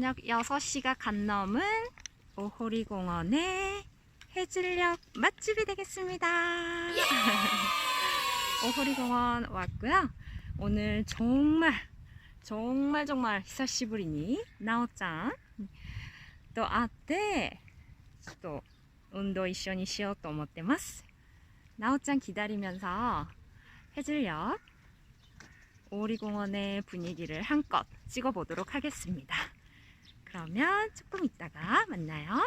저녁 6시가 간 넘은 오호리 공원의 해질녘 맛집이 되겠습니다. 오호리 공원 왔고요. 오늘 정말 정말 정말 히사시부리니 나오짱 또 아때 또 운동 一緒にしようと思ってます. 나오짱 기다리면서 해질녘 오리공원의 분위기를 한껏 찍어보도록 하겠습니다. 그러면 조금 있다가 만나요.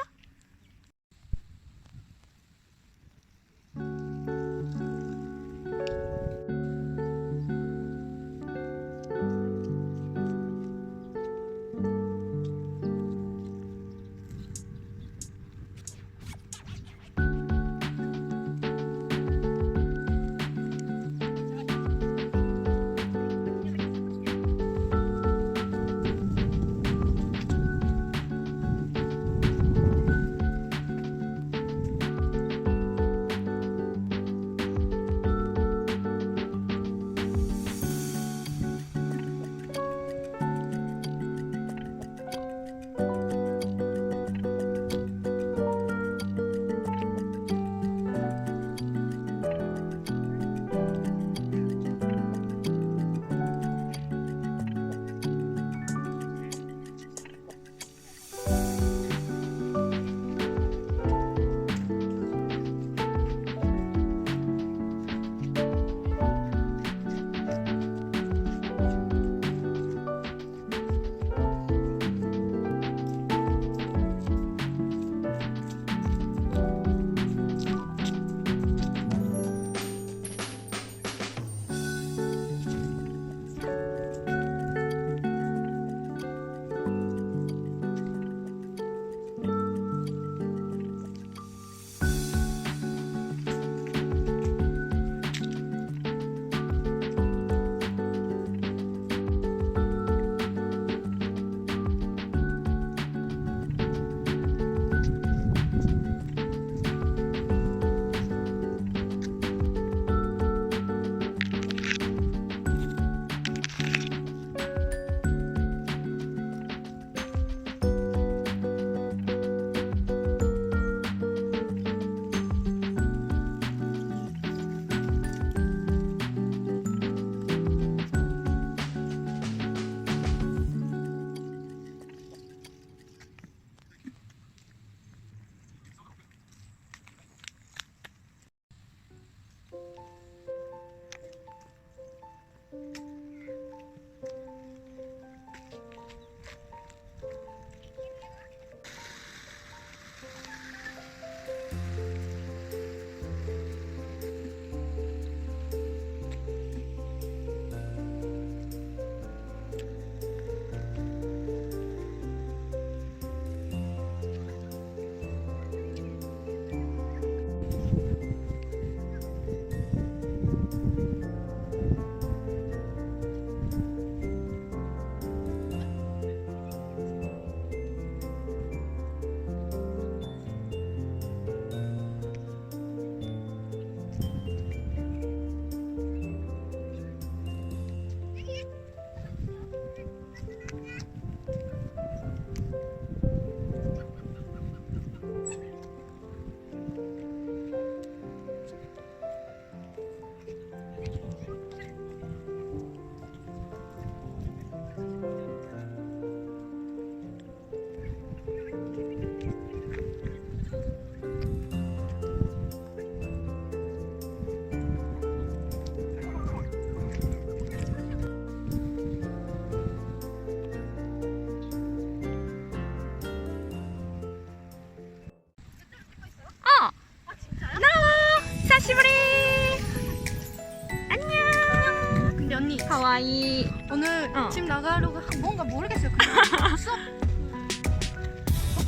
가와이. 오늘 어. 집 나가려고 하- 뭔가 모르겠어요. 그냥 수업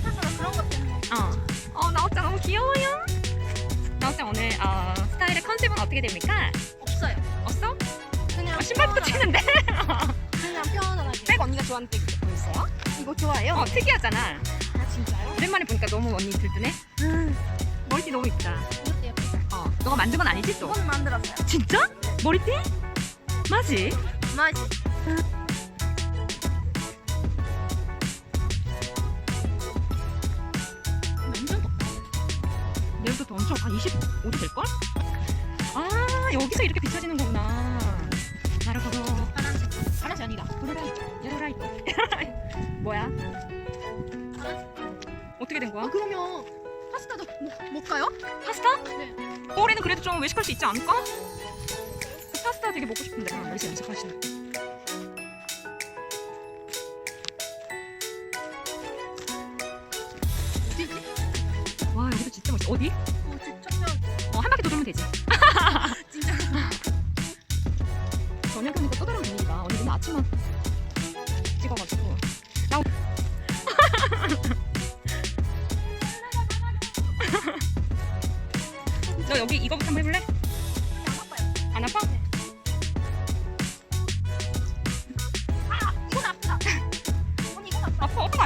professor 그런 것 때문에 어. 어, 나오짱 너무 귀여워요. 나오짱 오늘 어, 스타일의 컨셉은 어떻게 됩니까? 없어요. 없어? 그냥 어, 신발부터 치는데. 그냥 편안하게. 백 언니가 좋아하는 백뭐 있어요? 이거 좋아해요? 어, 특이하잖아. 아 진짜요? 오랜만에 보니까 너무 언니 들뜨네. 음, 머리띠 너무 이쁘다. 이것도 예쁘다. 어, 너가 만든 건 아니지 또? 이거는 만들었어요. 진짜? 머리띠? 맞지? 맞지? 완전 덥다. 내일부터 엄청 한 25도 될걸? 아 여기서 이렇게 비춰지는 거구나 나르고도 파란색. 파란색 아니다. 도로라이 예로라이트 뭐야? 어떻게 된아 거야? 그러면 파스타도 못, 못 가요? 파스타? 네. 올해는 그래도 좀 외식할 수 있지 않을까? 그 파스타 되게 먹고 싶은데 아, 여기서 연습하시네 어디지? 와 여기도 진짜 멋있어 어디? 어, 저쪽 어, 한 바퀴 더 돌면 되지 진짜. 저녁이니까 또 다른 분위기다 언니 맨날 아침만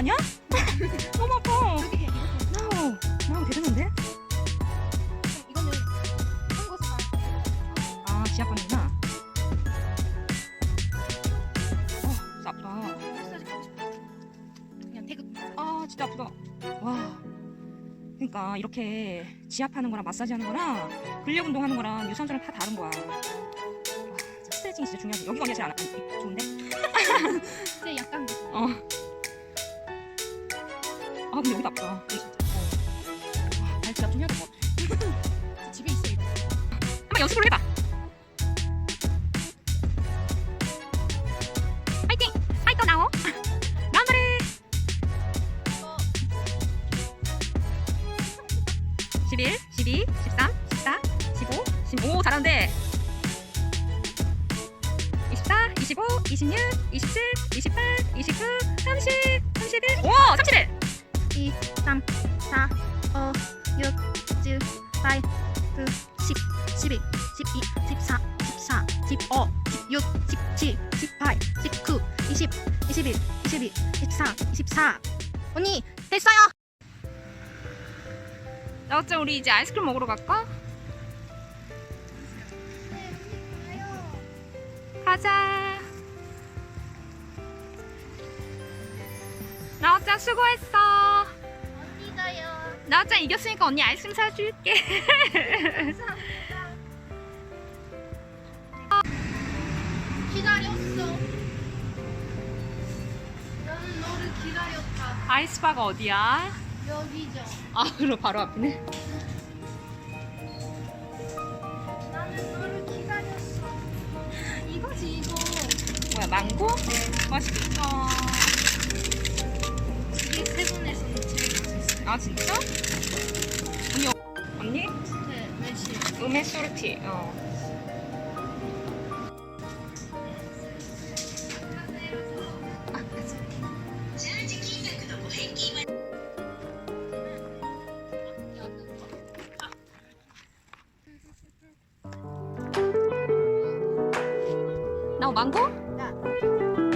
아니야? 너무 아파. 나오 나오 대단한데? 이거는 한 곳에만. 아 지압반이구나 어 진짜 아프다. 그냥 태극. 아 진짜 아프다 와 그러니까 이렇게 지압하는 거랑 마사지 하는 거랑 근력 운동하는 거랑 유산소랑 다 다른 거야 와, 진짜 스트레칭이 진짜 중요하지 여기가 언니가 제일 안, 안, 좋은데? 제 약간 어. 아 근데 여기도 아프다 여기 진짜 어. 와, 발 지압 좀 해야 될것 같아 집에 있어 이거. 한번 연습을 해봐 파이팅! 파이터 나오 나무를 이거 11, 12, 13, 14, 15, 15 잘하는데 24, 25, 26, 27, 28, 29, 30, 31 오! 31! 2, 3, 4, 5, 6, 7, 8, 9, 10, 11, 12, 14, 14, 15, 16, 17, 18, 19, 20, 21, 22, 23, 24. 언니 됐어요. 나 어째 우리 이제 아이스크림 먹으러 갈까? 가자 나 어째 수고했어. 나 어째 이겼으니까 언니 아이스크림 사줄게 기다렸어. 나는 너를 기다렸다. 아이스바가 어디야? 여기죠. 아 그럼 바로 앞이네 나는 너를 기다렸어. 이거지 이거. 뭐야 망고? 맛있겠다 아 진짜? 언니 어- 언니? 네, 매실. 음의 소르티 어. 나 망고? 나.